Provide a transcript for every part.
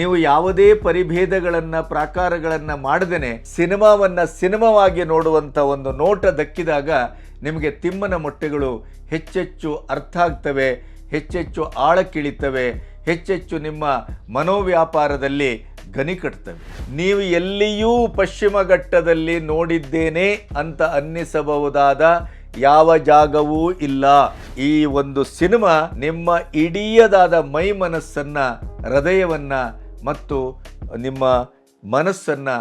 ನೀವು ಯಾವುದೇ ಪರಿಭೇದಗಳನ್ನ, ಪ್ರಾಕಾರಗಳನ್ನ ಮಾಡದೇನೆ ಸಿನಿಮಾವನ್ನ ಸಿನಿಮಾವಾಗಿ ನೋಡುವಂತ ಒಂದು ನೋಟ ದಕ್ಕಿದಾಗ ನಿಮಗೆ ತಿಮ್ಮನ ಮೊಟ್ಟೆಗಳು ಹೆಚ್ಚೆಚ್ಚು ಅರ್ಥ ಆಗ್ತವೆ, ಹೆಚ್ಚೆಚ್ಚು ಆಳಕ್ಕಿಳಿತವೆ ಹೆಚ್ಚೆಚ್ಚು ನಿಮ್ಮ ಮನೋವ್ಯಾಪಾರದಲ್ಲಿ ಗನಿ ಕಟ್ತವೆ. ನೀವು ಎಲ್ಲಿಯೂ ಪಶ್ಚಿಮ ಘಟ್ಟದಲ್ಲಿ ನೋಡಿದ್ದೇನೆ ಅಂತ ಅನ್ನಿಸಬಹುದಾದ ಯಾವ ಜಾಗವೂ ಇಲ್ಲ. ಈ ಒಂದು ಸಿನಿಮಾ ನಿಮ್ಮ ಇಡೀಯದಾದ ಮೈ ಮನಸ್ಸನ್ನ ಹೃದಯವನ್ನ ಮತ್ತು ನಿಮ್ಮ ಮನಸ್ಸನ್ನು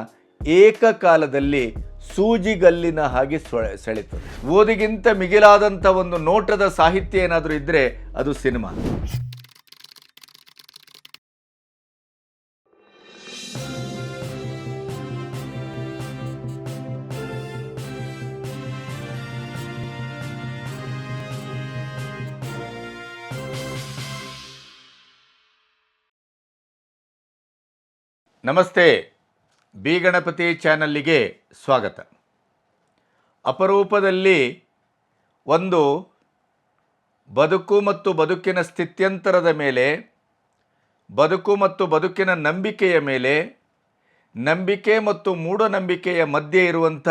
ಏಕಕಾಲದಲ್ಲಿ ಸೂಜಿಗಲ್ಲಿನ ಹಾಗೆ ಸೊಳೆ- ಸೆಳೆತದೆ ಓದಿಗಿಂತ ಮಿಗಿಲಾದಂಥ ಒಂದು ನೋಟದ ಸಾಹಿತ್ಯ ಏನಾದರೂ ಇದ್ದರೆ ಅದು ಸಿನಿಮಾ. ನಮಸ್ತೆ, ಬಿ ಗಣಪತಿ ಚಾನಲ್ಲಿಗೆ ಸ್ವಾಗತ. ಅಪರೂಪದಲ್ಲಿ ಒಂದು ಬದುಕು ಮತ್ತು ಬದುಕಿನ ಸ್ಥಿತ್ಯಂತರದ ಮೇಲೆ, ಬದುಕು ಮತ್ತು ಬದುಕಿನ ನಂಬಿಕೆಯ ಮೇಲೆ, ನಂಬಿಕೆ ಮತ್ತು ಮೂಢನಂಬಿಕೆಯ ಮಧ್ಯೆ ಇರುವಂಥ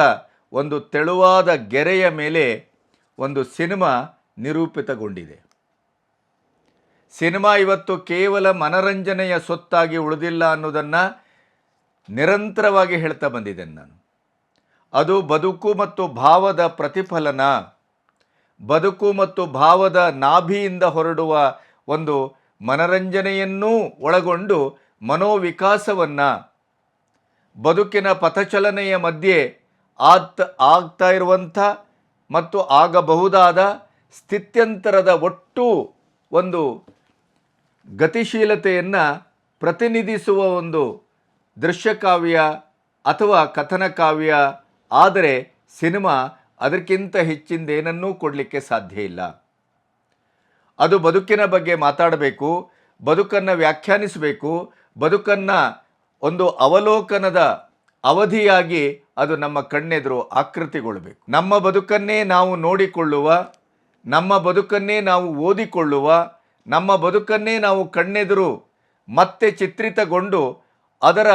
ಒಂದು ತೆಳುವಾದ ಗೆರೆಯ ಮೇಲೆ ಒಂದು ಸಿನಿಮಾ ನಿರೂಪಿತಗೊಂಡಿದೆ. ಸಿನಿಮಾ ಇವತ್ತು ಕೇವಲ ಮನರಂಜನೆಯ ಸೊತ್ತಾಗಿ ಉಳಿದಿಲ್ಲ ಅನ್ನೋದನ್ನು ನಿರಂತರವಾಗಿ ಹೇಳ್ತಾ ಬಂದಿದ್ದೇನೆ ನಾನು. ಅದು ಬದುಕು ಮತ್ತು ಭಾವದ ಪ್ರತಿಫಲನ, ಬದುಕು ಮತ್ತು ಭಾವದ ನಾಭಿಯಿಂದ ಹೊರಡುವ ಒಂದು ಮನರಂಜನೆಯನ್ನೂ ಒಳಗೊಂಡು ಮನೋವಿಕಾಸವನ್ನು ಬದುಕಿನ ಪಥಚಲನೆಯ ಮಧ್ಯೆ ಆತ್ ಆಗ್ತಾ ಇರುವಂಥ ಮತ್ತು ಆಗಬಹುದಾದ ಸ್ಥಿತ್ಯಂತರದ ಒಟ್ಟು ಒಂದು ಗತಿಶೀಲತೆಯನ್ನು ಪ್ರತಿನಿಧಿಸುವ ಒಂದು ದೃಶ್ಯಕಾವ್ಯ ಅಥವಾ ಕಥನ ಕಾವ್ಯ. ಆದರೆ ಸಿನಿಮಾ ಅದಕ್ಕಿಂತ ಹೆಚ್ಚಿಂದೇನನ್ನೂ ಕೊಡಲಿಕ್ಕೆ ಸಾಧ್ಯ ಇಲ್ಲ. ಅದು ಬದುಕಿನ ಬಗ್ಗೆ ಮಾತಾಡಬೇಕು, ಬದುಕನ್ನು ವ್ಯಾಖ್ಯಾನಿಸಬೇಕು, ಬದುಕನ್ನು ಒಂದು ಅವಲೋಕನದ ಅವಧಿಯಾಗಿ ಅದು ನಮ್ಮ ಕಣ್ಣೆದುರು ಆಕೃತಿಗೊಳ್ಳಬೇಕು ನಮ್ಮ ಬದುಕನ್ನೇ ನಾವು ನೋಡಿಕೊಳ್ಳುವ, ನಮ್ಮ ಬದುಕನ್ನೇ ನಾವು ಓದಿಕೊಳ್ಳುವ ನಮ್ಮ ಬದುಕನ್ನೇ ನಾವು ಕಣ್ಣೆದುರು ಮತ್ತೆ ಚಿತ್ರಿತಗೊಂಡು ಅದರ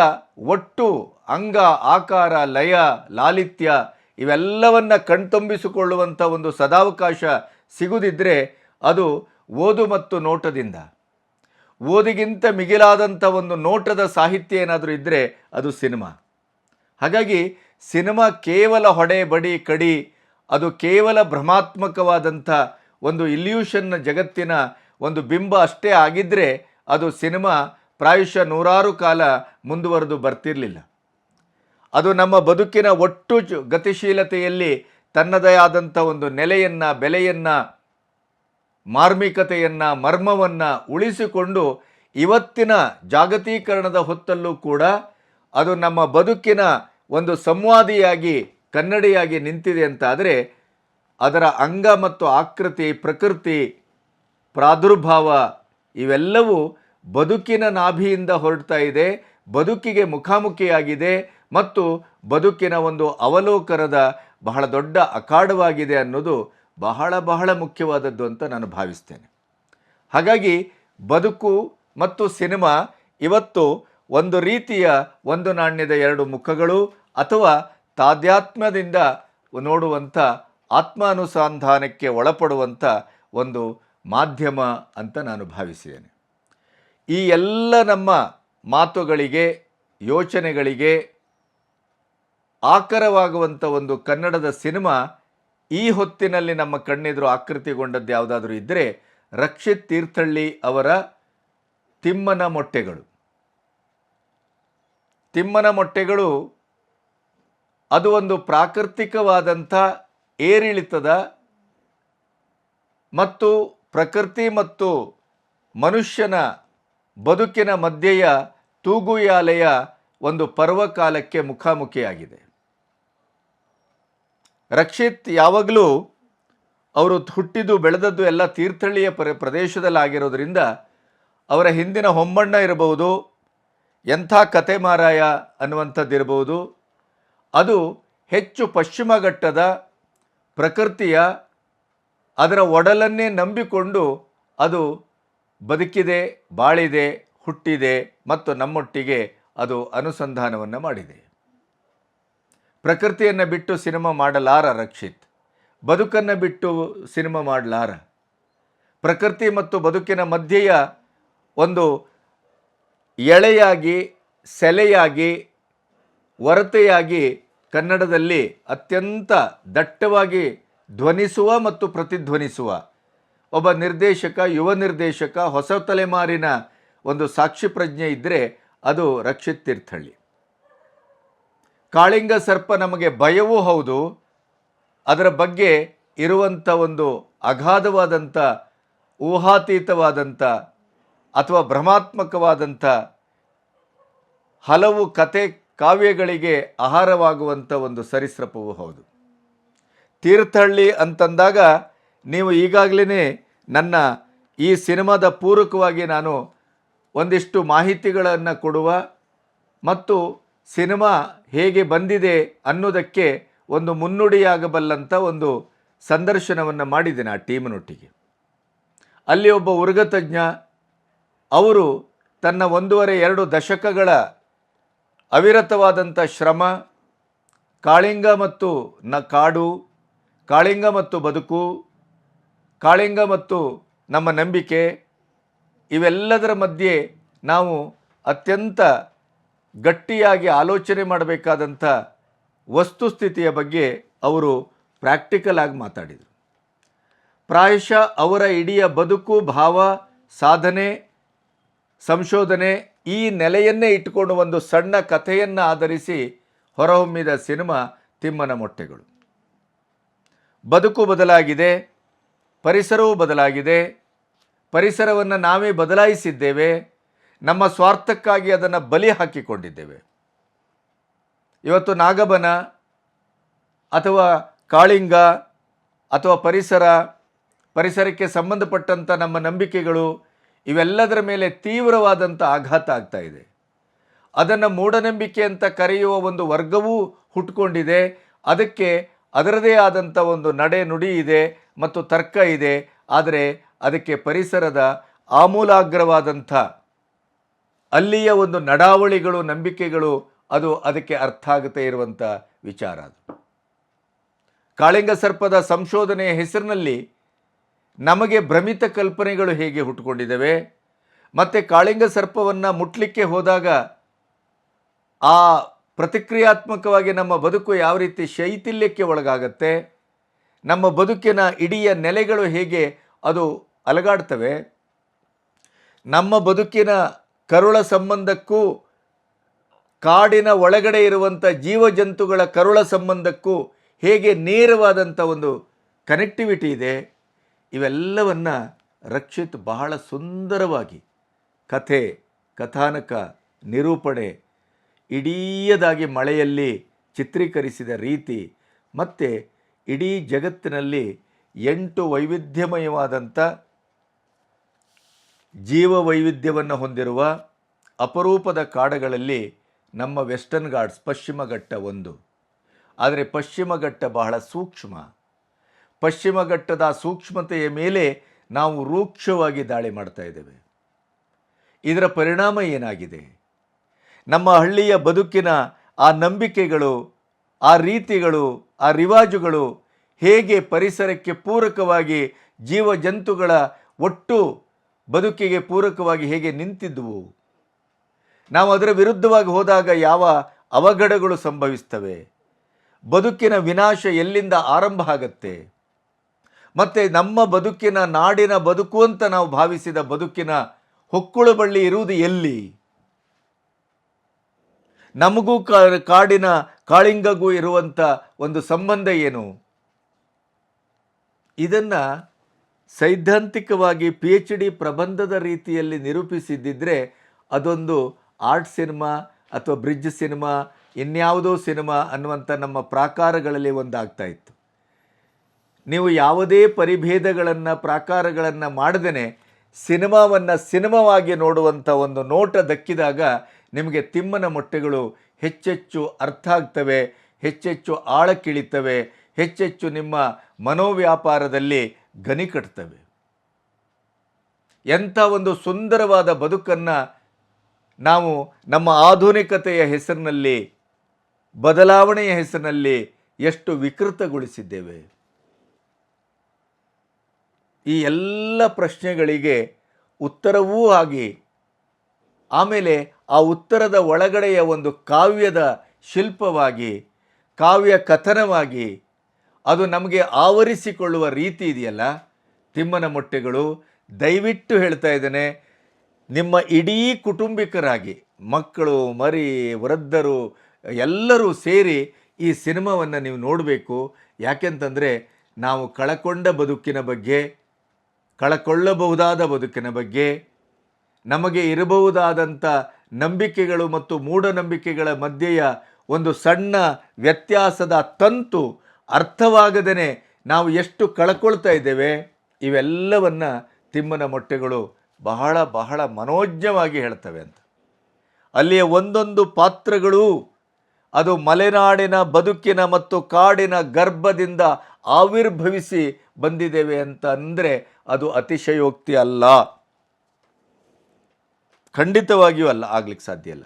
ಒಟ್ಟು ಅಂಗ, ಆಕಾರ, ಲಯ, ಲಾಲಿತ್ಯ ಇವೆಲ್ಲವನ್ನು ಕಣ್ತುಂಬಿಸಿಕೊಳ್ಳುವಂಥ ಒಂದು ಸದಾವಕಾಶ ಸಿಗುದಿದ್ರೆ ಅದು ಓದು ಮತ್ತು ನೋಟದಿಂದ. ಓದಿಗಿಂತ ಮಿಗಿಲಾದಂಥ ಒಂದು ನೋಟದ ಸಾಹಿತ್ಯ ಏನಾದರೂ ಇದ್ದರೆ ಅದು ಸಿನಿಮಾ. ಹಾಗಾಗಿ ಸಿನಿಮಾ ಕೇವಲ ಹೊಡೆ ಬಡಿ, ಕಡಿ, ಅದು ಕೇವಲ ಭ್ರಮಾತ್ಮಕವಾದಂಥ ಒಂದು ಇಲ್ಯೂಷನ್ನ ಜಗತ್ತಿನ ಒಂದು ಬಿಂಬ ಅಷ್ಟೇ ಆಗಿದ್ದರೆ ಅದು ಸಿನಿಮಾ ಪ್ರಾಯಶಃ ನೂರಾರು ಕಾಲ ಮುಂದುವರೆದು ಬರ್ತಿರಲಿಲ್ಲ. ಅದು ನಮ್ಮ ಬದುಕಿನ ಒಟ್ಟು ಗತಿಶೀಲತೆಯಲ್ಲಿ ತನ್ನದೇ ಆದಂಥ ಒಂದು ನೆಲೆಯನ್ನು, ಬೆಲೆಯನ್ನು, ಮಾರ್ಮಿಕತೆಯನ್ನು, ಮರ್ಮವನ್ನು ಉಳಿಸಿಕೊಂಡು ಇವತ್ತಿನ ಜಾಗತೀಕರಣದ ಹೊತ್ತಲ್ಲೂ ಕೂಡ ಅದು ನಮ್ಮ ಬದುಕಿನ ಒಂದು ಸಂವಾದಿಯಾಗಿ, ಕನ್ನಡಿಯಾಗಿ ನಿಂತಿದೆ ಅಂತಾದರೆ ಅದರ ಅಂಗ ಮತ್ತು ಆಕೃತಿ, ಪ್ರಕೃತಿ ಪ್ರಾದುರ್ಭಾವ ಇವೆಲ್ಲವೂ ಬದುಕಿನ ನಾಭಿಯಿಂದ ಹೊರಡ್ತಾ ಇದೆ, ಬದುಕಿಗೆ ಮುಖಾಮುಖಿಯಾಗಿದೆ ಮತ್ತು ಬದುಕಿನ ಒಂದು ಅವಲೋಕನದ ಬಹಳ ದೊಡ್ಡ ಅಖಾಡವಾಗಿದೆ ಅನ್ನೋದು ಬಹಳ ಬಹಳ ಮುಖ್ಯವಾದದ್ದು ಅಂತ ನಾನು ಭಾವಿಸ್ತೇನೆ. ಹಾಗಾಗಿ ಬದುಕು ಮತ್ತು ಸಿನಿಮಾ ಇವತ್ತು ಒಂದು ರೀತಿಯ ಒಂದು ನಾಣ್ಯದ ಎರಡು ಮುಖಗಳು ಅಥವಾ ತಾಧ್ಯಾತ್ಮ್ಯದಿಂದ ನೋಡುವಂಥ ಆತ್ಮಾನುಸಂಧಾನಕ್ಕೆ ಒಳಪಡುವಂಥ ಒಂದು ಮಾಧ್ಯಮ ಅಂತ ನಾನು ಭಾವಿಸಿದ್ದೇನೆ ಈ ಎಲ್ಲ ನಮ್ಮ ಮಾತುಗಳಿಗೆ, ಯೋಚನೆಗಳಿಗೆ ಆಕರವಾಗುವಂಥ ಒಂದು ಕನ್ನಡದ ಸಿನಿಮಾ ಈ ಹೊತ್ತಿನಲ್ಲಿ ನಮ್ಮ ಕಣ್ಣೆದುರು ಆಕೃತಿಗೊಂಡದ್ದು ಯಾವುದಾದ್ರೂ ಇದ್ದರೆ ರಕ್ಷಿತ್ ತೀರ್ಥಹಳ್ಳಿ ಅವರ ತಿಮ್ಮನ ಮೊಟ್ಟೆಗಳು. ತಿಮ್ಮನ ಮೊಟ್ಟೆಗಳು ಅದು ಒಂದು ಪ್ರಾಕೃತಿಕವಾದಂಥ ಏರಿಳಿತದ ಮತ್ತು ಪ್ರಕೃತಿ ಮತ್ತು ಮನುಷ್ಯನ ಬದುಕಿನ ಮಧ್ಯೆಯ ತೂಗುಯಾಲೆಯ ಒಂದು ಪರ್ವಕಾಲಕ್ಕೆ ಮುಖಾಮುಖಿಯಾಗಿದೆ. ರಕ್ಷಿತ್ ಯಾವಾಗಲೂ ಅವರು ಹುಟ್ಟಿದ್ದು ಬೆಳೆದದ್ದು ಎಲ್ಲ ತೀರ್ಥಹಳ್ಳಿಯ ಪ್ರ, ಪ್ರದೇಶದಲ್ಲಾಗಿರೋದ್ರಿಂದ ಅವರ ಹಿಂದಿನ ಹೊಮ್ಮಣ್ಣ ಇರಬಹುದು, ಎಂಥ ಕತೆ ಮಾರಾಯ ಅನ್ನುವಂಥದ್ದಿರಬಹುದು. ಅದು ಹೆಚ್ಚು ಪಶ್ಚಿಮ ಘಟ್ಟದ ಪ್ರಕೃತಿಯ ಅದರ ಒಡಲನ್ನೇ ನಂಬಿಕೊಂಡು ಅದು ಬದುಕಿದೆ, ಬಾಳಿದೆ, ಹುಟ್ಟಿದೆ ಮತ್ತು ನಮ್ಮೊಟ್ಟಿಗೆ ಅದು ಅನುಸಂಧಾನವನ್ನು ಮಾಡಿದೆ. ಪ್ರಕೃತಿಯನ್ನು ಬಿಟ್ಟು ಸಿನಿಮಾ ಮಾಡಲಾರ ರಕ್ಷಿತ್? ಬದುಕನ್ನು ಬಿಟ್ಟು ಸಿನಿಮಾ ಮಾಡಲಾರ? ಪ್ರಕೃತಿ ಮತ್ತು ಬದುಕಿನ ಮಧ್ಯೆಯ ಒಂದು ಎಳೆಯಾಗಿ, ಸೆಲೆಯಾಗಿ ವರತೆಯಾಗಿ ಕನ್ನಡದಲ್ಲಿ ಅತ್ಯಂತ ದಟ್ಟವಾಗಿ ಧ್ವನಿಸುವ ಮತ್ತು ಪ್ರತಿಧ್ವನಿಸುವ. ಒಬ್ಬ ನಿರ್ದೇಶಕ, ಯುವ ನಿರ್ದೇಶಕ, ಹೊಸ ತಲೆಮಾರಿನ ಒಂದು ಸಾಕ್ಷಿ ಪ್ರಜ್ಞೆ ಇದ್ದರೆ ಅದು ರಕ್ಷಿತ್ ತೀರ್ಥಳ್ಳಿ ಕಾಳಿಂಗ ಸರ್ಪ ನಮಗೆ ಭಯವೂ ಹೌದು. ಅದರ ಬಗ್ಗೆ ಇರುವಂಥ ಒಂದು ಅಗಾಧವಾದಂಥ ಊಹಾತೀತವಾದಂಥ ಅಥವಾ ಭ್ರಮಾತ್ಮಕವಾದಂಥ ಹಲವು ಕತೆ, ಕಾವ್ಯಗಳಿಗೆ ಆಹಾರವಾಗುವಂಥ ಒಂದು ಸರಿಸೃಪವೂ ಹೌದು. ತೀರ್ಥಹಳ್ಳಿ ಅಂತಂದಾಗ ನೀವು ಈಗಾಗಲೇ ನನ್ನ ಈ ಸಿನಿಮಾದ ಪೂರಕವಾಗಿ ನಾನು ಒಂದಿಷ್ಟು ಮಾಹಿತಿಗಳನ್ನು ಕೊಡುವ ಮತ್ತು ಸಿನಿಮಾ ಹೇಗೆ ಬಂದಿದೆ ಅನ್ನೋದಕ್ಕೆ ಒಂದು ಮುನ್ನುಡಿಯಾಗಬಲ್ಲಂಥ ಒಂದು ಸಂದರ್ಶನವನ್ನು ಮಾಡಿದ್ದೇನೆ ಆ ಟೀಮಿನೊಟ್ಟಿಗೆ. ಅಲ್ಲಿ ಒಬ್ಬ ಉರುಗತಜ್ಞ ಅವರು ತನ್ನ ಒಂದೂವರೆ ಎರಡು ದಶಕಗಳ ಅವಿರತವಾದಂಥ ಶ್ರಮ, ಕಾಳಿಂಗ ಮತ್ತು ನ ಕಾಡು ಕಾಳಿಂಗ ಮತ್ತು ಬದುಕು, ಕಾಳಿಂಗ ಮತ್ತು ನಮ್ಮ ನಂಬಿಕೆ, ಇವೆಲ್ಲದರ ಮಧ್ಯೆ ನಾವು ಅತ್ಯಂತ ಗಟ್ಟಿಯಾಗಿ ಆಲೋಚನೆ ಮಾಡಬೇಕಾದಂಥ ವಸ್ತುಸ್ಥಿತಿಯ ಬಗ್ಗೆ ಅವರು ಪ್ರಾಕ್ಟಿಕಲ್ ಆಗಿ ಮಾತಾಡಿದರು. ಪ್ರಾಯಶಃ ಅವರ ಇಡೀ ಬದುಕು, ಭಾವ, ಸಾಧನೆ, ಸಂಶೋಧನೆ ಈ ನೆಲೆಯನ್ನೇ ಇಟ್ಟುಕೊಂಡು ಒಂದು ಸಣ್ಣ ಕಥೆಯನ್ನು ಆಧರಿಸಿ ಹೊರಹೊಮ್ಮಿದ ಸಿನಿಮಾ ತಿಮ್ಮನ ಮೊಟ್ಟೆಗಳು. ಬದುಕು ಬದಲಾಗಿದೆ, ಪರಿಸರವೂ ಬದಲಾಗಿದೆ, ಪರಿಸರವನ್ನು ನಾವೇ ಬದಲಾಯಿಸಿದ್ದೇವೆ, ನಮ್ಮ ಸ್ವಾರ್ಥಕ್ಕಾಗಿ ಅದನ್ನು ಬಲಿ ಹಾಕಿಕೊಂಡಿದ್ದೇವೆ. ಇವತ್ತು ನಾಗಬನ ಅಥವಾ ಕಾಳಿಂಗ ಅಥವಾ ಪರಿಸರ, ಪರಿಸರಕ್ಕೆ ಸಂಬಂಧಪಟ್ಟಂಥ ನಮ್ಮ ನಂಬಿಕೆಗಳು ಇವೆಲ್ಲದರ ಮೇಲೆ ತೀವ್ರವಾದಂಥ ಆಘಾತ ಆಗ್ತಾ ಇದೆ. ಅದನ್ನು ಮೂಢನಂಬಿಕೆ ಅಂತ ಕರೆಯುವ ಒಂದು ವರ್ಗವೂ ಹುಟ್ಕೊಂಡಿದೆ. ಅದಕ್ಕೆ ಅದರದೇ ಆದಂಥ ಒಂದು ನಡೆ ನುಡಿ ಇದೆ ಮತ್ತು ತರ್ಕ ಇದೆ. ಆದರೆ ಅದಕ್ಕೆ ಪರಿಸರದ ಆಮೂಲಾಗ್ರವಾದಂಥ ಅಲ್ಲಿಯ ಒಂದು ನಡಾವಳಿಗಳು, ನಂಬಿಕೆಗಳು, ಅದು ಅದಕ್ಕೆ ಅರ್ಥ ಆಗುತ್ತೆ ಇರುವಂಥ ವಿಚಾರ ಅದು. ಕಾಳಿಂಗ ಸರ್ಪದ ಸಂಶೋಧನೆಯ ಹೆಸರಿನಲ್ಲಿ ನಮಗೆ ಭ್ರಮಿತ ಕಲ್ಪನೆಗಳು ಹೇಗೆ ಹುಟ್ಟುಕೊಂಡಿದ್ದಾವೆ ಮತ್ತು ಕಾಳಿಂಗ ಸರ್ಪವನ್ನು ಮುಟ್ಲಿಕ್ಕೆ ಹೋದಾಗ ಆ ಪ್ರತಿಕ್ರಿಯಾತ್ಮಕವಾಗಿ ನಮ್ಮ ಬದುಕು ಯಾವ ರೀತಿ ಶೈಥಿಲ್ಯಕ್ಕೆ ಒಳಗಾಗತ್ತೆ, ನಮ್ಮ ಬದುಕಿನ ಇಡೀ ನೆಲೆಗಳು ಹೇಗೆ ಅದು ಅಲಗಾಡ್ತವೆ, ನಮ್ಮ ಬದುಕಿನ ಕರುಳ ಸಂಬಂಧಕ್ಕೂ ಕಾಡಿನ ಒಳಗಡೆ ಇರುವಂಥ ಜೀವಜಂತುಗಳ ಕರುಳ ಸಂಬಂಧಕ್ಕೂ ಹೇಗೆ ನೇರವಾದಂಥ ಒಂದು ಕನೆಕ್ಟಿವಿಟಿ ಇದೆ, ಇವೆಲ್ಲವನ್ನು ರಕ್ಷಿತ್ ಬಹಳ ಸುಂದರವಾಗಿ ಕಥೆ, ಕಥಾನಕ, ನಿರೂಪಣೆ ಇಡೀಯದಾಗಿ ಮಳೆಯಲ್ಲಿ ಚಿತ್ರೀಕರಿಸಿದ ರೀತಿ, ಮತ್ತು ಇಡೀ ಜಗತ್ತಿನಲ್ಲಿ ಎಂಟು ವೈವಿಧ್ಯಮಯವಾದಂಥ ಜೀವ ವೈವಿಧ್ಯವನ್ನು ಹೊಂದಿರುವ ಅಪರೂಪದ ಕಾಡುಗಳಲ್ಲಿ ನಮ್ಮ ವೆಸ್ಟರ್ನ್ ಘಾಟ್ಸ್ ಪಶ್ಚಿಮ ಘಟ್ಟ ಒಂದು. ಆದರೆ ಪಶ್ಚಿಮ ಘಟ್ಟ ಬಹಳ ಸೂಕ್ಷ್ಮ. ಪಶ್ಚಿಮ ಘಟ್ಟದ ಸೂಕ್ಷ್ಮತೆಯ ಮೇಲೆ ನಾವು ರೂಕ್ಷವಾಗಿ ದಾಳಿ ಮಾಡ್ತಾ ಇದ್ದೇವೆ. ಇದರ ಪರಿಣಾಮ ಏನಾಗಿದೆ? ನಮ್ಮ ಹಳ್ಳಿಯ ಬದುಕಿನ ಆ ನಂಬಿಕೆಗಳು, ಆ ರೀತಿಗಳು, ಆ ರಿವಾಜುಗಳು ಹೇಗೆ ಪರಿಸರಕ್ಕೆ ಪೂರಕವಾಗಿ ಜೀವ ಜಂತುಗಳ ಒಟ್ಟು ಬದುಕಿಗೆ ಪೂರಕವಾಗಿ ಹೇಗೆ ನಿಂತಿದ್ದುವು ನಾವು ಅದರ ವಿರುದ್ಧವಾಗಿ ಹೋದಾಗ ಯಾವ ಅವಘಡಗಳು ಸಂಭವಿಸ್ತವೆ? ಬದುಕಿನ ವಿನಾಶ ಎಲ್ಲಿಂದ ಆರಂಭ ಆಗತ್ತೆ? ಮತ್ತು ನಮ್ಮ ಬದುಕಿನ ನಾಡಿನ ಬದುಕು ಅಂತ ನಾವು ಭಾವಿಸಿದ ಬದುಕಿನ ಹೊಕ್ಕುಳು ಬಳ್ಳಿ ಇರುವುದು ಎಲ್ಲಿ? ನಮಗೂ ಕಾಡಿನ ಕಾಳಿಂಗಗೂ ಇರುವಂಥ ಒಂದು ಸಂಬಂಧ ಏನು? ಇದನ್ನು ಸೈದ್ಧಾಂತಿಕವಾಗಿ ಪಿ ಎಚ್ ಡಿ ಪ್ರಬಂಧದ ರೀತಿಯಲ್ಲಿ ನಿರೂಪಿಸಿದ್ದಿದ್ರೆ ಅದೊಂದು ಆರ್ಟ್ ಸಿನಿಮಾ ಅಥವಾ ಬ್ರಿಡ್ಜ್ ಸಿನಿಮಾ, ಇನ್ಯಾವುದೋ ಸಿನಿಮಾ ಅನ್ನುವಂಥ ನಮ್ಮ ಪ್ರಾಕಾರಗಳಲ್ಲಿ ಒಂದಾಗ್ತಾ ಇತ್ತು. ನೀವು ಯಾವುದೇ ಪರಿಭೇದಗಳನ್ನು, ಪ್ರಾಕಾರಗಳನ್ನು ಮಾಡದೇ ಸಿನಿಮಾವನ್ನು ಸಿನಿಮಾವಾಗಿ ನೋಡುವಂಥ ಒಂದು ನೋಟ ದಕ್ಕಿದಾಗ ನಿಮಗೆ ತಿಮ್ಮನ ಮೊಟ್ಟೆಗಳು ಹೆಚ್ಚೆಚ್ಚು ಅರ್ಥ ಆಗ್ತವೆ, ಹೆಚ್ಚೆಚ್ಚು ಆಳಕ್ಕಿಳಿತವೆ, ಹೆಚ್ಚೆಚ್ಚು ನಿಮ್ಮ ಮನೋವ್ಯಾಪಾರದಲ್ಲಿ ಗನಿ ಕಟ್ತವೆ. ಎಂಥ ಒಂದು ಸುಂದರವಾದ ಬದುಕನ್ನು ನಾವು ನಮ್ಮ ಆಧುನಿಕತೆಯ ಹೆಸರಿನಲ್ಲಿ, ಬದಲಾವಣೆಯ ಹೆಸರಿನಲ್ಲಿ ಎಷ್ಟು ವಿಕೃತಗೊಳಿಸಿದ್ದೇವೆ. ಈ ಎಲ್ಲ ಪ್ರಶ್ನೆಗಳಿಗೆ ಉತ್ತರವೂ ಆಗಿ, ಆಮೇಲೆ ಆ ಉತ್ತರದ ಒಳಗಡೆಯ ಒಂದು ಕಾವ್ಯದ ಶಿಲ್ಪವಾಗಿ, ಕಾವ್ಯ ಕಥನವಾಗಿ ಅದು ನಮಗೆ ಆವರಿಸಿಕೊಳ್ಳುವ ರೀತಿ ಇದೆಯಲ್ಲ? ತಿಮ್ಮನ ಮೊಟ್ಟೆಗಳು, ದಯವಿಟ್ಟು ಹೇಳ್ತಾ ಇದ್ದೇನೆ, ನಿಮ್ಮ ಇಡೀ ಕುಟುಂಬಿಕರಾಗಿ, ಮಕ್ಕಳು, ಮರಿ, ವೃದ್ಧರು, ಎಲ್ಲರೂ ಸೇರಿ ಈ ಸಿನಿಮಾವನ್ನು ನೀವು ನೋಡಬೇಕು. ಯಾಕೆಂತಂದರೆ ನಾವು ಕಳಕೊಂಡ ಬದುಕಿನ ಬಗ್ಗೆ, ಕಳಕೊಳ್ಳಬಹುದಾದ ಬದುಕಿನ ಬಗ್ಗೆ ನಮಗೆ ಇರಬಹುದಾದಂಥ ನಂಬಿಕೆಗಳು ಮತ್ತು ಮೂಢನಂಬಿಕೆಗಳ ಮಧ್ಯೆಯ ಒಂದು ಸಣ್ಣ ವ್ಯತ್ಯಾಸದ ತಂತು ಅರ್ಥವಾಗದೇ ನಾವು ಎಷ್ಟು ಕಳ್ಕೊಳ್ತಾ ಇದ್ದೇವೆ, ಇವೆಲ್ಲವನ್ನು ತಿಮ್ಮನ ಮೊಟ್ಟೆಗಳು ಬಹಳ ಬಹಳ ಮನೋಜ್ಞವಾಗಿ ಹೇಳ್ತವೆ ಅಂತ. ಅಲ್ಲಿಯ ಒಂದೊಂದು ಪಾತ್ರಗಳು ಅದು ಮಲೆನಾಡಿನ ಬದುಕಿನ ಮತ್ತು ಕಾಡಿನ ಗರ್ಭದಿಂದ ಆವಿರ್ಭವಿಸಿ ಬಂದಿದ್ದೇವೆ ಅಂತ ಅಂದರೆ ಅದು ಅತಿಶಯೋಕ್ತಿ ಅಲ್ಲ. ಖಂಡಿತವಾಗಿಯೂ ಅಲ್ಲ, ಆಗ್ಲಿಕ್ಕೆ ಸಾಧ್ಯ ಇಲ್ಲ.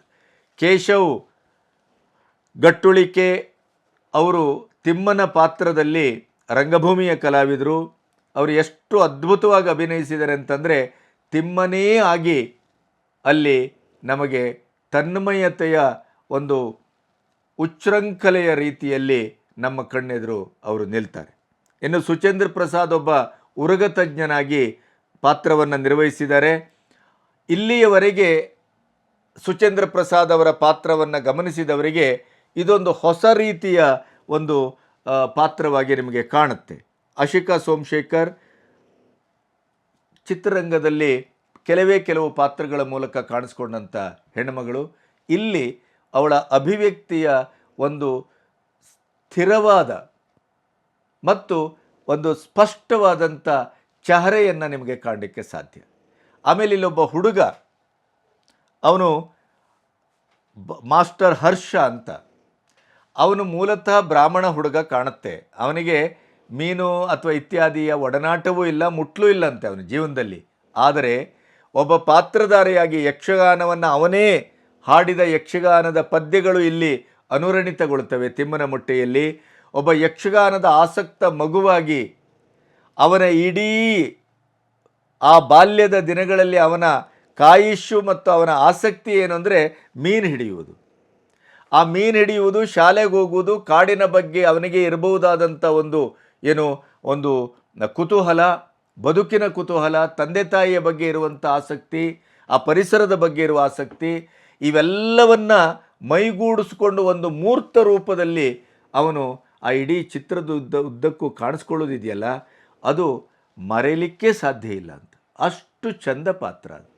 ಕೇಶವ್ ಗಟ್ಟುಳಿಕೆ, ಅವರು ತಿಮ್ಮನ ಪಾತ್ರದಲ್ಲಿ ರಂಗಭೂಮಿಯ ಕಲಾವಿದರು. ಅವರು ಎಷ್ಟು ಅದ್ಭುತವಾಗಿ ಅಭಿನಯಿಸಿದ್ದಾರೆ ಅಂತಂದರೆ, ತಿಮ್ಮನೇ ಆಗಿ ಅಲ್ಲಿ ನಮಗೆ ತನ್ಮಯತೆಯ ಒಂದು ಉಚ್ಛೃಂಖಲೆಯ ರೀತಿಯಲ್ಲಿ ನಮ್ಮ ಕಣ್ಣೆದುರು ಅವರು ನಿಲ್ತಾರೆ. ಇನ್ನು ಸುಚೇಂದ್ರ ಪ್ರಸಾದ್ ಒಬ್ಬ ಉರುಗತಜ್ಞನಾಗಿ ಪಾತ್ರವನ್ನು ನಿರ್ವಹಿಸಿದ್ದಾರೆ. ಇಲ್ಲಿಯವರೆಗೆ ಸುಚೇಂದ್ರ ಪ್ರಸಾದ್ ಅವರ ಪಾತ್ರವನ್ನು ಗಮನಿಸಿದವರಿಗೆ ಇದೊಂದು ಹೊಸ ರೀತಿಯ ಒಂದು ಪಾತ್ರವಾಗಿ ನಿಮಗೆ ಕಾಣುತ್ತೆ. ಅಶಿಕಾ ಸೋಮಶೇಖರ್ ಚಿತ್ರರಂಗದಲ್ಲಿ ಕೆಲವೇ ಕೆಲವು ಪಾತ್ರಗಳ ಮೂಲಕ ಕಾಣಿಸ್ಕೊಂಡಂಥ ಹೆಣ್ಣುಮಗಳು. ಇಲ್ಲಿ ಅವಳ ಅಭಿವ್ಯಕ್ತಿಯ ಒಂದು ಸ್ಥಿರವಾದ ಮತ್ತು ಒಂದು ಸ್ಪಷ್ಟವಾದಂಥ ಚಹರೆಯನ್ನು ನಿಮಗೆ ಕಾಣಲಿಕ್ಕೆ ಸಾಧ್ಯ. ಆಮೇಲೆ ಇಲ್ಲೊಬ್ಬ ಹುಡುಗ, ಅವನು ಮಾಸ್ಟರ್ ಹರ್ಷ ಅಂತ. ಅವನು ಮೂಲತಃ ಬ್ರಾಹ್ಮಣ ಹುಡುಗ ಕಾಣುತ್ತೆ. ಅವನಿಗೆ ಮೀನು ಅಥವಾ ಇತ್ಯಾದಿಯ ಒಡನಾಟವೂ ಇಲ್ಲ, ಮುಟ್ಲೂ ಇಲ್ಲ ಅಂತೆ ಅವನ ಜೀವನದಲ್ಲಿ. ಆದರೆ ಒಬ್ಬ ಪಾತ್ರಧಾರಿಯಾಗಿ ಯಕ್ಷಗಾನವನ್ನು ಅವನೇ ಹಾಡಿದ ಯಕ್ಷಗಾನದ ಪದ್ಯಗಳು ಇಲ್ಲಿ ಅನುರಣಿತಗೊಳ್ತವೆ ತಿಮ್ಮನ ಮೊಟ್ಟೆಯಲ್ಲಿ. ಒಬ್ಬ ಯಕ್ಷಗಾನದ ಆಸಕ್ತ ಮಗುವಾಗಿ ಅವನ ಇಡೀ ಆ ಬಾಲ್ಯದ ದಿನಗಳಲ್ಲಿ ಅವನ ಕಾಯಿಷು ಮತ್ತು ಅವನ ಆಸಕ್ತಿ ಏನು ಅಂದರೆ ಮೀನು ಹಿಡಿಯುವುದು. ಆ ಮೀನು ಹಿಡಿಯುವುದು, ಶಾಲೆಗೆ ಹೋಗುವುದು, ಕಾಡಿನ ಬಗ್ಗೆ ಅವನಿಗೆ ಇರಬಹುದಾದಂಥ ಒಂದು ಏನು, ಒಂದು ಕುತೂಹಲ, ಬದುಕಿನ ಕುತೂಹಲ, ತಂದೆ ತಾಯಿಯ ಬಗ್ಗೆ ಇರುವಂಥ ಆಸಕ್ತಿ, ಆ ಪರಿಸರದ ಬಗ್ಗೆ ಇರುವ ಆಸಕ್ತಿ, ಇವೆಲ್ಲವನ್ನು ಮೈಗೂಡಿಸ್ಕೊಂಡು ಒಂದು ಮೂರ್ತ ರೂಪದಲ್ಲಿ ಅವನು ಆ ಇಡೀ ಚಿತ್ರದ ಉದ್ದ, ಉದ್ದಕ್ಕೂ ಕಾಣಿಸ್ಕೊಳ್ಳೋದಿದೆಯಲ್ಲ, ಅದು ಮರೆಯಲಿಕ್ಕೆ ಸಾಧ್ಯ ಇಲ್ಲ ಅಂತ. ಅಷ್ಟು ಚಂದ ಪಾತ್ರ ಅದು.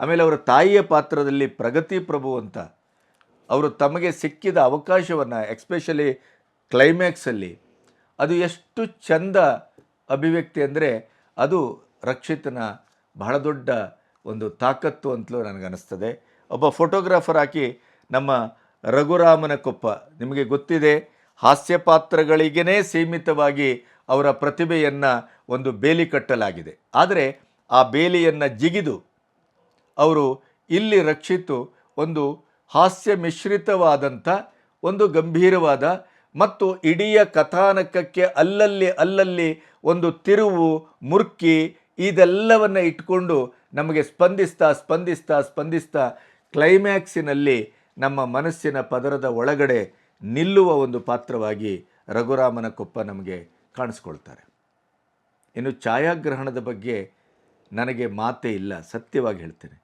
ಆಮೇಲೆ ಅವರ ತಾಯಿಯ ಪಾತ್ರದಲ್ಲಿ ಪ್ರಗತಿ ಪ್ರಭು ಅಂತ, ಅವರು ತಮಗೆ ಸಿಕ್ಕಿದ ಅವಕಾಶವನ್ನು ಎಕ್ಸ್ಪೆಷಲಿ ಕ್ಲೈಮ್ಯಾಕ್ಸಲ್ಲಿ ಅದು ಎಷ್ಟು ಚಂದ ಅಭಿವ್ಯಕ್ತಿ ಅಂದರೆ ಅದು ರಕ್ಷಿತನ ಬಹಳ ದೊಡ್ಡ ಒಂದು ತಾಕತ್ತು ಅಂತಲೂ ನನಗನ್ನಿಸ್ತದೆ ಒಬ್ಬ ಫೋಟೋಗ್ರಾಫರ್ ಹಾಕಿ ನಮ್ಮ ರಘುರಾಮನ ಕೊಪ್ಪ, ನಿಮಗೆ ಗೊತ್ತಿದೆ, ಹಾಸ್ಯ ಪಾತ್ರಗಳಿಗೇ ಸೀಮಿತವಾಗಿ ಅವರ ಪ್ರತಿಭೆಯನ್ನು ಒಂದು ಬೇಲಿ ಕಟ್ಟಲಾಗಿದೆ. ಆದರೆ ಆ ಬೇಲಿಯನ್ನು ಜಿಗಿದು ಅವರು ಇಲ್ಲಿ ರಕ್ಷಿತು ಒಂದು ಹಾಸ್ಯ ಮಿಶ್ರಿತವಾದಂಥ ಒಂದು ಗಂಭೀರವಾದ ಮತ್ತು ಇಡೀ ಕಥಾನಕಕ್ಕೆ ಅಲ್ಲಲ್ಲಿ ಅಲ್ಲಲ್ಲಿ ಒಂದು ತಿರುವು, ಮುರ್ಕಿ ಇದೆಲ್ಲವನ್ನು ಇಟ್ಕೊಂಡು ನಮಗೆ ಸ್ಪಂದಿಸ್ತಾ ಸ್ಪಂದಿಸ್ತಾ ಸ್ಪಂದಿಸ್ತಾ ಕ್ಲೈಮ್ಯಾಕ್ಸಿನಲ್ಲಿ ನಮ್ಮ ಮನಸ್ಸಿನ ಪದರದ ಒಳಗಡೆ ನಿಲ್ಲುವ ಒಂದು ಪಾತ್ರವಾಗಿ ರಘುರಾಮನ ಕೊಪ್ಪ ನಮಗೆ ಕಾಣಿಸ್ಕೊಳ್ತಾರೆ. ಇನ್ನು ಛಾಯಾಗ್ರಹಣದ ಬಗ್ಗೆ ನನಗೆ ಮಾತೇ ಇಲ್ಲ, ಸತ್ಯವಾಗಿ ಹೇಳ್ತೇನೆ.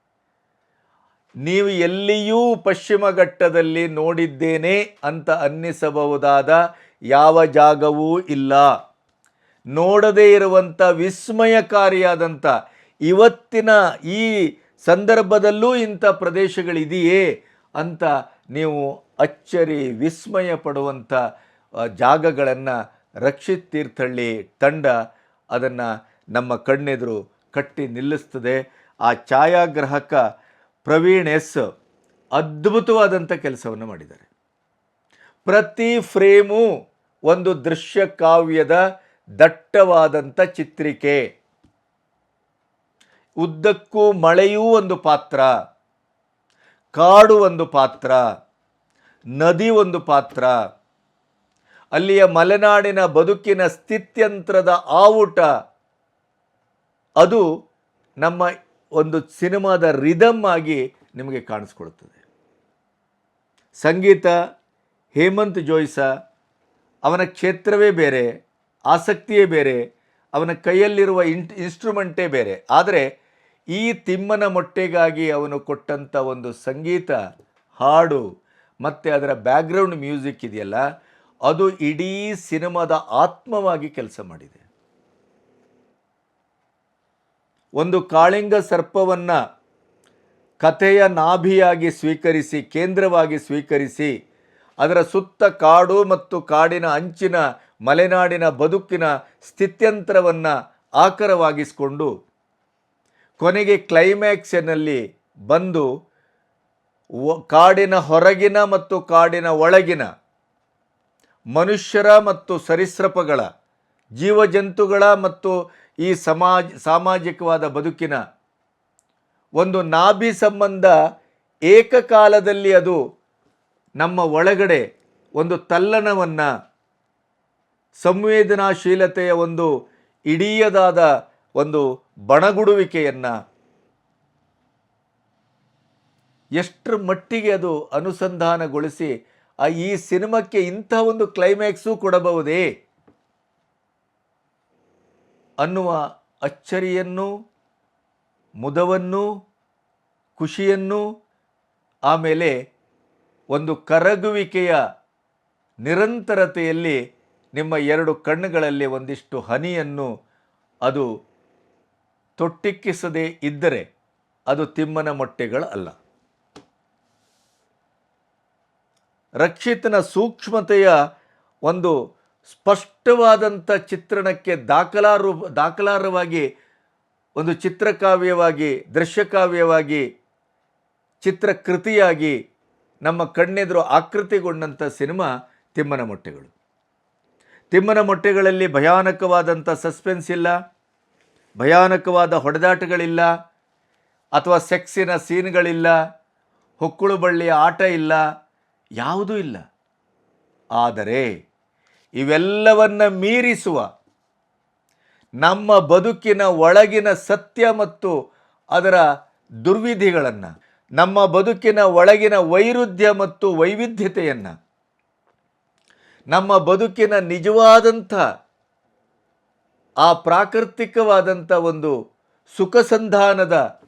ನೀವು ಎಲ್ಲಿಯೂ ಪಶ್ಚಿಮ ಘಟ್ಟದಲ್ಲಿ ನೋಡಿದ್ದೇನೆ ಅಂತ ಅನ್ನಿಸಬಹುದಾದ ಯಾವ ಜಾಗವೂ ಇಲ್ಲ. ನೋಡದೇ ಇರುವಂಥ ವಿಸ್ಮಯಕಾರಿಯಾದಂಥ ಇವತ್ತಿನ ಈ ಸಂದರ್ಭದಲ್ಲೂ ಇಂಥ ಪ್ರದೇಶಗಳಿದೆಯೇ ಅಂತ ನೀವು ಅಚ್ಚರಿ ವಿಸ್ಮಯ ಪಡುವಂಥ ಜಾಗಗಳನ್ನು ರಕ್ಷಿತ್ ತೀರ್ಥಹಳ್ಳಿ ತಂಡ ಅದನ್ನು ನಮ್ಮ ಕಣ್ಣೆದುರು ಕಟ್ಟಿ ನಿಲ್ಲಿಸ್ತದೆ. ಆ ಛಾಯಾಗ್ರಾಹಕ ಪ್ರವೀಣ್ ಎಸ್ ಅದ್ಭುತವಾದಂಥ ಕೆಲಸವನ್ನು ಮಾಡಿದ್ದಾರೆ. ಪ್ರತಿ ಫ್ರೇಮು ಒಂದು ದೃಶ್ಯ ಕಾವ್ಯದ ದಟ್ಟವಾದಂಥ ಚಿತ್ರಿಕೆ. ಉದ್ದಕ್ಕೂ ಮಳೆಯೂ ಒಂದು ಪಾತ್ರ. ಕಾಡು ಒಂದು ಪಾತ್ರ. ನದಿ ಒಂದು ಪಾತ್ರ. ಅಲ್ಲಿಯ ಮಲೆನಾಡಿನ ಬದುಕಿನ ಸ್ಥಿತ್ಯಂತ್ರದ ಆವುಟ. ಅದು ನಮ್ಮ ಒಂದು ಸಿನಿಮಾದ ರಿದಮ್ ಆಗಿ ನಿಮಗೆ ಕಾಣಿಸ್ಕೊಳ್ತದೆ. ಸಂಗೀತ, ಹೇಮಂತ್ ಜೋಯ್ಸ, ಅವನ ಕ್ಷೇತ್ರವೇ ಬೇರೆ, ಆಸಕ್ತಿಯೇ ಬೇರೆ, ಅವನ ಕೈಯಲ್ಲಿರುವ ಇಂಟ್ ಇನ್ಸ್ಟ್ರುಮೆಂಟೇ ಬೇರೆ. ಆದರೆ ಈ ತಿಮ್ಮನ ಮೊಟ್ಟೆಗಾಗಿ ಅವನು ಕೊಟ್ಟಂಥ ಒಂದು ಸಂಗೀತ ಹಾಡು, ಮತ್ತು ಅದರ ಬ್ಯಾಕ್ಗ್ರೌಂಡ್ ಮ್ಯೂಸಿಕ್ ಇದೆಯಲ್ಲ ಅದು ಇಡೀ ಸಿನಿಮಾದ ಆತ್ಮವಾಗಿ ಕೆಲಸ ಮಾಡಿದೆ. ಒಂದು ಕಾಳಿಂಗ ಸರ್ಪವನ್ನು ಕಥೆಯ ನಾಭಿಯಾಗಿ ಸ್ವೀಕರಿಸಿ, ಕೇಂದ್ರವಾಗಿ ಸ್ವೀಕರಿಸಿ, ಅದರ ಸುತ್ತ ಕಾಡು ಮತ್ತು ಕಾಡಿನ ಅಂಚಿನ, ಮಲೆನಾಡಿನ ಬದುಕಿನ ಸ್ಥಿತ್ಯಂತರವನ್ನು ಆಕರವಾಗಿಸಿಕೊಂಡು, ಕೊನೆಗೆ ಕ್ಲೈಮ್ಯಾಕ್ಸಿನಲ್ಲಿ ಬಂದು ಕಾಡಿನ ಹೊರಗಿನ ಮತ್ತು ಕಾಡಿನ ಒಳಗಿನ ಮನುಷ್ಯರ ಮತ್ತು ಸರೀಸೃಪಗಳ, ಜೀವಜಂತುಗಳ ಮತ್ತು ಈ ಸಮಾಜ, ಸಾಮಾಜಿಕವಾದ ಬದುಕಿನ ಒಂದು ನಾಭಿ ಸಂಬಂಧ ಏಕಕಾಲದಲ್ಲಿ ಅದು ನಮ್ಮ ಒಳಗಡೆ ಒಂದು ತಲ್ಲಣವನ್ನು, ಸಂವೇದನಾಶೀಲತೆಯ ಒಂದು ಇಡೀಯದಾದ ಒಂದು ಬಣಗುಡುವಿಕೆಯನ್ನು ಎಷ್ಟರ ಮಟ್ಟಿಗೆ ಅದು ಅನುಸಂಧಾನಗೊಳಿಸಿ ಈ ಸಿನಿಮಾಕ್ಕೆ ಇಂಥ ಒಂದು ಕ್ಲೈಮ್ಯಾಕ್ಸು ಕೊಡಬಹುದೇ? ಅನ್ನುವ ಅಚ್ಚರಿಯನ್ನು, ಮುದವನ್ನು, ಖುಷಿಯನ್ನು, ಆಮೇಲೆ ಒಂದು ಕರಗುವಿಕೆಯ ನಿರಂತರತೆಯಲ್ಲಿ ನಿಮ್ಮ ಎರಡು ಕಣ್ಣುಗಳಲ್ಲಿ ಒಂದಿಷ್ಟು ಹನಿಯನ್ನು ಅದು ತೊಟ್ಟಿಕ್ಕಿಸದೇ ಇದ್ದರೆ ಅದು ತಿಮ್ಮನ ಮೊಟ್ಟೆಗಳು ಅಲ್ಲ ರಕ್ಷಿತನ ಸೂಕ್ಷ್ಮತೆಯ ಒಂದು ಸ್ಪಷ್ಟವಾದಂಥ ಚಿತ್ರಣಕ್ಕೆ ದಾಖಲಾರು, ದಾಖಲಾರವಾಗಿ ಒಂದು ಚಿತ್ರಕಾವ್ಯವಾಗಿ, ದೃಶ್ಯಕಾವ್ಯವಾಗಿ, ಚಿತ್ರಕೃತಿಯಾಗಿ ನಮ್ಮ ಕಣ್ಣೆದುರು ಆಕೃತಿಗೊಂಡಂಥ ಸಿನಿಮಾ ತಿಮ್ಮನ ಮೊಟ್ಟೆಗಳು. ತಿಮ್ಮನ ಮೊಟ್ಟೆಗಳಲ್ಲಿ ಭಯಾನಕವಾದಂಥ ಸಸ್ಪೆನ್ಸ್ ಇಲ್ಲ, ಭಯಾನಕವಾದ ಹೊಡೆದಾಟಗಳಿಲ್ಲ, ಅಥವಾ ಸೆಕ್ಸಿನ ಸೀನ್ಗಳಿಲ್ಲ, ಹೊಕ್ಕುಳು ಬಳ್ಳಿಯ ಆಟ ಇಲ್ಲ ಯಾವುದೂ ಇಲ್ಲ. ಆದರೆ ಇವೆಲ್ಲವನ್ನ ಮೀರಿಸುವ ನಮ್ಮ ಬದುಕಿನ ಒಳಗಿನ ಸತ್ಯ ಮತ್ತು ಅದರ ದುರ್ವಿಧಿಗಳನ್ನು, ನಮ್ಮ ಬದುಕಿನ ಒಳಗಿನ ವೈರುಧ್ಯ ಮತ್ತು ವೈವಿಧ್ಯತೆಯನ್ನು, ನಮ್ಮ ಬದುಕಿನ ನಿಜವಾದಂಥ ಆ ಪ್ರಾಕೃತಿಕವಾದಂಥ ಒಂದು ಸುಖಸಂಧಾನದ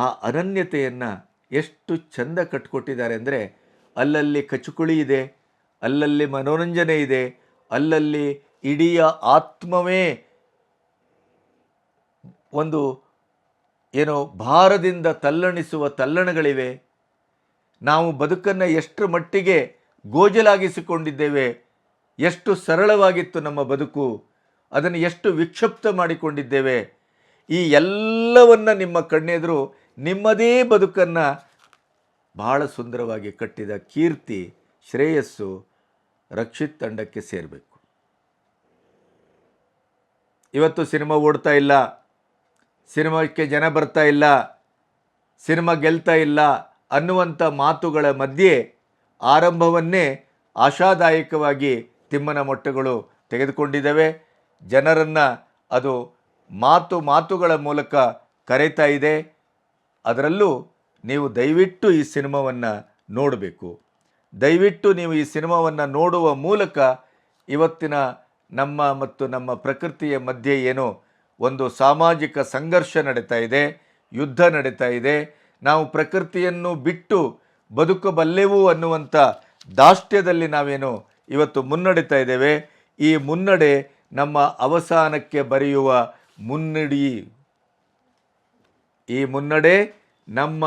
ಆ ಅನನ್ಯತೆಯನ್ನು ಎಷ್ಟು ಚಂದ ಕಟ್ಕೊಟ್ಟಿದ್ದಾರೆ ಅಂದರೆ ಅಲ್ಲಲ್ಲಿ ಕಚುಕುಳಿ ಇದೆ, ಅಲ್ಲಲ್ಲಿ ಮನೋರಂಜನೆ ಇದೆ, ಅಲ್ಲಲ್ಲಿ ಇಡೀ ಆತ್ಮವೇ ಒಂದು ಏನೋ ಭಾರದಿಂದ ತಲ್ಲಣಿಸುವ ತಲ್ಲಣಗಳಿವೆ. ನಾವು ಬದುಕನ್ನು ಎಷ್ಟರ ಮಟ್ಟಿಗೆ ಗೋಜಲಾಗಿಸಿಕೊಂಡಿದ್ದೇವೆ, ಎಷ್ಟು ಸರಳವಾಗಿತ್ತು ನಮ್ಮ ಬದುಕು, ಅದನ್ನು ಎಷ್ಟು ವಿಕ್ಷಿಪ್ತ ಮಾಡಿಕೊಂಡಿದ್ದೇವೆ. ಈ ಎಲ್ಲವನ್ನು ನಿಮ್ಮ ಕಣ್ಣೆದುರು ನಿಮ್ಮದೇ ಬದುಕನ್ನು ಬಹಳ ಸುಂದರವಾಗಿ ಕಟ್ಟಿದ ಕೀರ್ತಿ, ಶ್ರೇಯಸ್ಸು ರಕ್ಷಿತ್ ತಂಡಕ್ಕೆ ಸೇರಬೇಕು. ಇವತ್ತು ಸಿನಿಮಾ ಓಡ್ತಾ ಇಲ್ಲ. ಸಿನಿಮಾಕ್ಕೆ ಜನ ಬರ್ತಾ ಇಲ್ಲ. ಸಿನಿಮಾ ಗೆಲ್ತಾ ಇಲ್ಲ ಅನ್ನುವಂಥ ಮಾತುಗಳ ಮಧ್ಯೆ ಆರಂಭವನ್ನೇ ಆಶಾದಾಯಕವಾಗಿ ತಿಮ್ಮನ ಮೊಟ್ಟೆಗಳು ತೆಗೆದುಕೊಂಡಿದ್ದಾವೆ. ಜನರನ್ನು ಅದು ಮಾತು ಮಾತುಗಳ ಮೂಲಕ ಕರೆತಾ ಇದೆ. ಅದರಲ್ಲೂ ನೀವು ದಯವಿಟ್ಟು ಈ ಸಿನಿಮಾವನ್ನು ನೋಡಬೇಕು. ದಯವಿಟ್ಟು ನೀವು ಈ ಸಿನಿಮಾವನ್ನು ನೋಡುವ ಮೂಲಕ ಇವತ್ತಿನ ನಮ್ಮ ಮತ್ತು ನಮ್ಮ ಪ್ರಕೃತಿಯ ಮಧ್ಯೆ ಏನೋ ಒಂದು ಸಾಮಾಜಿಕ ಸಂಘರ್ಷ ನಡೀತಾ ಇದೆ, ಯುದ್ಧ ನಡೀತಾ ಇದೆ. ನಾವು ಪ್ರಕೃತಿಯನ್ನು ಬಿಟ್ಟು ಬದುಕಬಲ್ಲೆವು ಅನ್ನುವಂಥ ದಾಷ್ಟ್ಯದಲ್ಲಿ ನಾವೇನು ಇವತ್ತು ಮುನ್ನಡೀತಾ ಇದ್ದೇವೆ. ಈ ಮುನ್ನಡೆ ನಮ್ಮ ಅವಸಾನಕ್ಕೆ ಬರೆಯುವ ಮುನ್ನಡಿ ಈ ಮುನ್ನಡೆ ನಮ್ಮ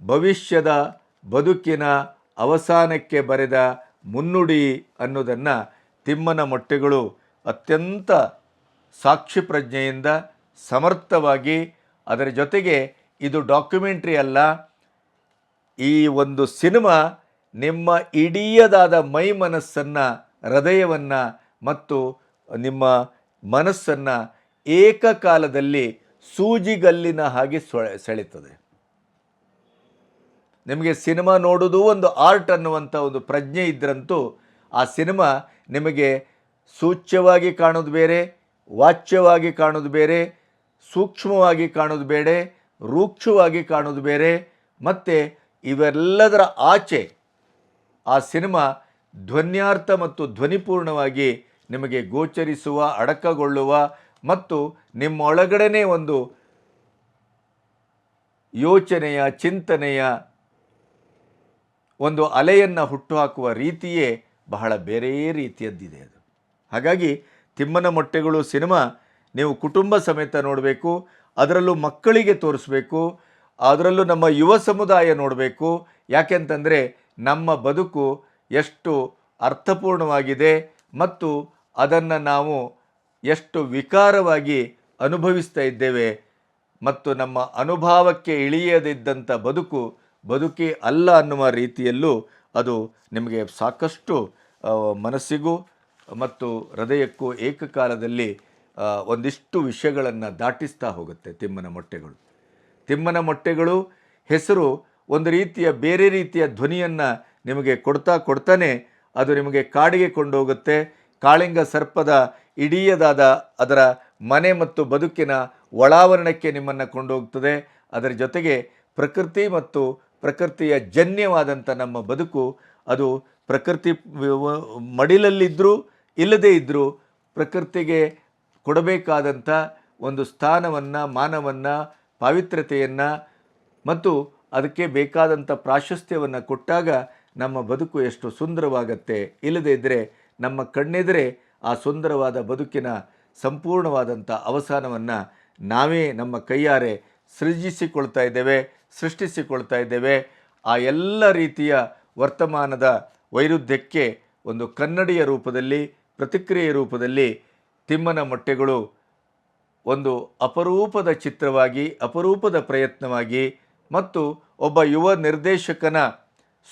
ಭವಿಷ್ಯದ ಬದುಕಿನ ಅವಸಾನಕ್ಕೆ ಬರೆದ ಮುನ್ನುಡಿ ಅನ್ನೋದನ್ನು ತಿಮ್ಮನ ಮೊಟ್ಟೆಗಳು ಅತ್ಯಂತ ಸಾಕ್ಷಿ ಪ್ರಜ್ಞೆಯಿಂದ ಸಮರ್ಥವಾಗಿ ಅದರ ಜೊತೆಗೆ ಇದು ಡಾಕ್ಯುಮೆಂಟ್ರಿ ಅಲ್ಲ. ಈ ಒಂದು ಸಿನಿಮಾ ನಿಮ್ಮ ಇಡೀಯದಾದ ಮೈ ಮನಸ್ಸನ್ನು, ಹೃದಯವನ್ನು ಮತ್ತು ನಿಮ್ಮ ಮನಸ್ಸನ್ನು ಏಕಕಾಲದಲ್ಲಿ ಸೂಜಿಗಲ್ಲಿನ ಹಾಗೆ ಸೊಳೆ- ಸೆಳೆತದೆ. ನಿಮಗೆ ಸಿನಿಮಾ ನೋಡೋದು ಒಂದು ಆರ್ಟ್ ಅನ್ನುವಂಥ ಒಂದು ಪ್ರಜ್ಞೆ ಇದ್ರಂತೂ ಆ ಸಿನಿಮಾ ನಿಮಗೆ ಸೂಚ್ಯವಾಗಿ ಕಾಣೋದು ಬೇರೆ, ವಾಚ್ಯವಾಗಿ ಕಾಣೋದು ಬೇರೆ, ಸೂಕ್ಷ್ಮವಾಗಿ ಕಾಣೋದು ಬೇರೆ, ರೂಕ್ಷವಾಗಿ ಕಾಣೋದು ಬೇರೆ, ಮತ್ತು ಇವೆಲ್ಲದರ ಆಚೆ ಆ ಸಿನಿಮಾ ಧ್ವನ್ಯಾರ್ಥ ಮತ್ತು ಧ್ವನಿಪೂರ್ಣವಾಗಿ ನಿಮಗೆ ಗೋಚರಿಸುವ, ಅಡಕಗೊಳ್ಳುವ ಮತ್ತು ನಿಮ್ಮೊಳಗಡೆ ಒಂದು ಯೋಚನೆಯ, ಚಿಂತನೆಯ ಒಂದು ಅಲೆಯನ್ನು ಹುಟ್ಟುಹಾಕುವ ರೀತಿಯೇ ಬಹಳ ಬೇರೆ ರೀತಿಯದ್ದಿದೆ ಅದು. ಹಾಗಾಗಿ ತಿಮ್ಮನ ಮೊಟ್ಟೆಗಳು ಸಿನಿಮಾ ನೀವು ಕುಟುಂಬ ಸಮೇತ ನೋಡಬೇಕು, ಅದರಲ್ಲೂ ಮಕ್ಕಳಿಗೆ ತೋರಿಸ್ಬೇಕು, ಅದರಲ್ಲೂ ನಮ್ಮ ಯುವ ಸಮುದಾಯ ನೋಡಬೇಕು. ಯಾಕೆಂತಂದರೆ ನಮ್ಮ ಬದುಕು ಎಷ್ಟು ಅರ್ಥಪೂರ್ಣವಾಗಿದೆ ಮತ್ತು ಅದನ್ನು ನಾವು ಎಷ್ಟು ವಿಕಾರವಾಗಿ ಅನುಭವಿಸ್ತಾ ಇದ್ದೇವೆ ಮತ್ತು ನಮ್ಮ ಅನುಭವಕ್ಕೆ ಇಳಿಯದಿದ್ದಂಥ ಬದುಕು ಬದುಕಿ ಅಲ್ಲ ಅನ್ನುವ ರೀತಿಯಲ್ಲೂ ಅದು ನಿಮಗೆ ಸಾಕಷ್ಟು ಮನಸ್ಸಿಗೂ ಮತ್ತು ಹೃದಯಕ್ಕೂ ಏಕಕಾಲದಲ್ಲಿ ಒಂದಿಷ್ಟು ವಿಷಯಗಳನ್ನು ದಾಟಿಸ್ತಾ ಹೋಗುತ್ತೆ ತಿಮ್ಮನ ಮೊಟ್ಟೆಗಳು. ತಿಮ್ಮನ ಮೊಟ್ಟೆಗಳು ಹೆಸರು ಒಂದು ರೀತಿಯ ಬೇರೆ ರೀತಿಯ ಧ್ವನಿಯನ್ನು ನಿಮಗೆ ಕೊಡ್ತಾ ಕೊಡ್ತಾನೆ ಅದು ನಿಮಗೆ ಕಾಡಿಗೆ ಕೊಂಡೋಗುತ್ತೆ. ಕಾಳಿಂಗ ಸರ್ಪದ ಇಡೀಯದಾದ ಅದರ ಮನೆ ಮತ್ತು ಬದುಕಿನ ಒಳಾವರಣಕ್ಕೆ ನಿಮ್ಮನ್ನು ಕೊಂಡೋಗ್ತದೆ. ಅದರ ಜೊತೆಗೆ ಪ್ರಕೃತಿ ಮತ್ತು ಪ್ರಕೃತಿಯ ಜನ್ಯವಾದಂಥ ನಮ್ಮ ಬದುಕು, ಅದು ಪ್ರಕೃತಿ ಮಡಿಲಲ್ಲಿದ್ದರೂ ಇಲ್ಲದೇ ಇದ್ದರೂ ಪ್ರಕೃತಿಗೆ ಕೊಡಬೇಕಾದಂಥ ಒಂದು ಸ್ಥಾನವನ್ನು, ಮಾನವನ್ನು, ಪಾವಿತ್ರ್ಯತೆಯನ್ನು ಮತ್ತು ಅದಕ್ಕೆ ಬೇಕಾದಂಥ ಪ್ರಾಶಸ್ತ್ಯವನ್ನು ಕೊಟ್ಟಾಗ ನಮ್ಮ ಬದುಕು ಎಷ್ಟು ಸುಂದರವಾಗತ್ತೆ. ಇಲ್ಲದೇ ಇದ್ದರೆ ನಮ್ಮ ಕಣ್ಣೆದುರೆ ಆ ಸುಂದರವಾದ ಬದುಕಿನ ಸಂಪೂರ್ಣವಾದಂಥ ಅವಸಾನವನ್ನು ನಾವೇ ನಮ್ಮ ಕೈಯಾರೆ ಸೃಜಿಸಿಕೊಳ್ತಾ ಇದ್ದೇವೆ, ಸೃಷ್ಟಿಸಿಕೊಳ್ತಾ ಇದ್ದೇವೆ. ಆ ಎಲ್ಲ ರೀತಿಯ ವರ್ತಮಾನದ ವೈರುಧ್ಯಕ್ಕೆ ಒಂದು ಕನ್ನಡಿಯ ರೂಪದಲ್ಲಿ ಪ್ರತಿಕ್ರಿಯೆ ರೂಪದಲ್ಲಿ ತಿಮ್ಮನ ಮೊಟ್ಟೆಗಳು ಒಂದು ಅಪರೂಪದ ಚಿತ್ರವಾಗಿ, ಅಪರೂಪದ ಪ್ರಯತ್ನವಾಗಿ ಮತ್ತು ಒಬ್ಬ ಯುವ ನಿರ್ದೇಶಕನ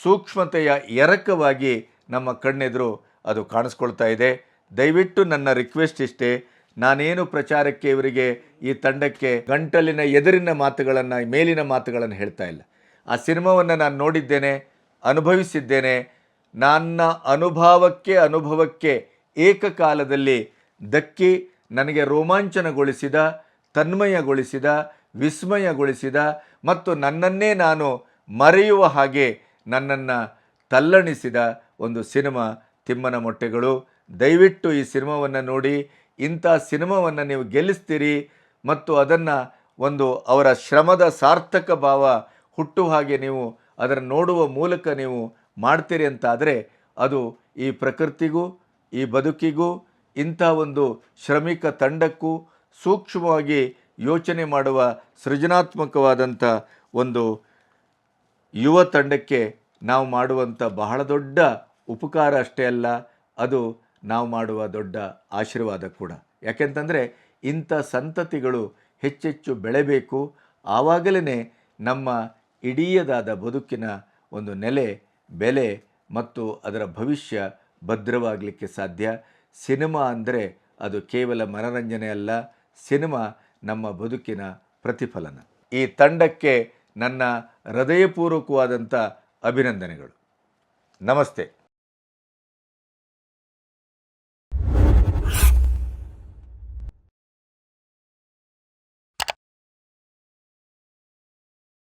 ಸೂಕ್ಷ್ಮತೆಯ ಎರಕವಾಗಿ ನಮ್ಮ ಕಣ್ಣೆದುರು ಅದು ಕಾಣಿಸ್ಕೊಳ್ತಾ ಇದೆ. ದಯವಿಟ್ಟು ನನ್ನ ರಿಕ್ವೆಸ್ಟ್ ಇಷ್ಟೇ, ನಾನೇನು ಪ್ರಚಾರಕ್ಕೆ ಇವರಿಗೆ ಈ ತಂಡಕ್ಕೆ ಗಂಟಲಿನ ಎದುರಿನ ಮಾತುಗಳನ್ನು, ಮೇಲಿನ ಮಾತುಗಳನ್ನು ಹೇಳ್ತಾ ಇಲ್ಲ. ಆ ಸಿನಿಮಾವನ್ನು ನಾನು ನೋಡಿದ್ದೇನೆ, ಅನುಭವಿಸಿದ್ದೇನೆ. ನನ್ನ ಅನುಭವಕ್ಕೆ ಅನುಭವಕ್ಕೆ ಏಕಕಾಲದಲ್ಲಿ ದಕ್ಕಿ ನನಗೆ ರೋಮಾಂಚನಗೊಳಿಸಿದ, ತನ್ಮಯಗೊಳಿಸಿದ, ವಿಸ್ಮಯಗೊಳಿಸಿದ ಮತ್ತು ನನ್ನನ್ನೇ ನಾನು ಮರೆಯುವ ಹಾಗೆ ನನ್ನನ್ನು ತಲ್ಲಣಿಸಿದ ಒಂದು ಸಿನಿಮಾ ತಿಮ್ಮನ ಮೊಟ್ಟೆಗಳು. ದಯವಿಟ್ಟು ಈ ಸಿನಿಮಾವನ್ನು ನೋಡಿ. ಇಂಥ ಸಿನಿಮಾವನ್ನು ನೀವು ಗೆಲ್ಲಿಸ್ತೀರಿ ಮತ್ತು ಅದನ್ನು ಒಂದು ಅವರ ಶ್ರಮದ ಸಾರ್ಥಕ ಭಾವ ಹುಟ್ಟು ಹಾಗೆ ನೀವು ಅದರ ನೋಡುವ ಮೂಲಕ ನೀವು ಮಾಡ್ತೀರಿ ಅಂತಾದರೆ ಅದು ಈ ಪ್ರಕೃತಿಗೂ, ಈ ಬದುಕಿಗೂ, ಇಂಥ ಒಂದು ಶ್ರಮಿಕ ತಂಡಕ್ಕೂ ಸೂಕ್ಷ್ಮವಾಗಿ ಯೋಚನೆ ಮಾಡುವ ಸೃಜನಾತ್ಮಕವಾದಂಥ ಒಂದು ಯುವ ತಂಡಕ್ಕೆ ನಾವು ಮಾಡುವಂಥ ಬಹಳ ದೊಡ್ಡ ಉಪಕಾರ ಅಷ್ಟೇ ಅಲ್ಲ, ಅದು ನಾವು ಮಾಡುವ ದೊಡ್ಡ ಆಶೀರ್ವಾದ ಕೂಡ. ಯಾಕೆಂತಂದರೆ ಇಂಥ ಸಂತತಿಗಳು ಹೆಚ್ಚೆಚ್ಚು ಬೆಳೆಬೇಕು ಆವಾಗಲೇ ನಮ್ಮ ಇಡೀಯದಾದ ಬದುಕಿನ ಒಂದು ನೆಲೆ, ಬೆಲೆ ಮತ್ತು ಅದರ ಭವಿಷ್ಯ ಭದ್ರವಾಗಲಿಕ್ಕೆ ಸಾಧ್ಯ. ಸಿನಿಮಾ ಅಂದರೆ ಅದು ಕೇವಲ ಮನರಂಜನೆ ಅಲ್ಲ, ಸಿನಿಮಾ ನಮ್ಮ ಬದುಕಿನ ಪ್ರತಿಫಲನ. ಈ ತಂಡಕ್ಕೆ ನನ್ನ ಹೃದಯಪೂರ್ವಕವಾದಂಥ ಅಭಿನಂದನೆಗಳು. ನಮಸ್ತೆ.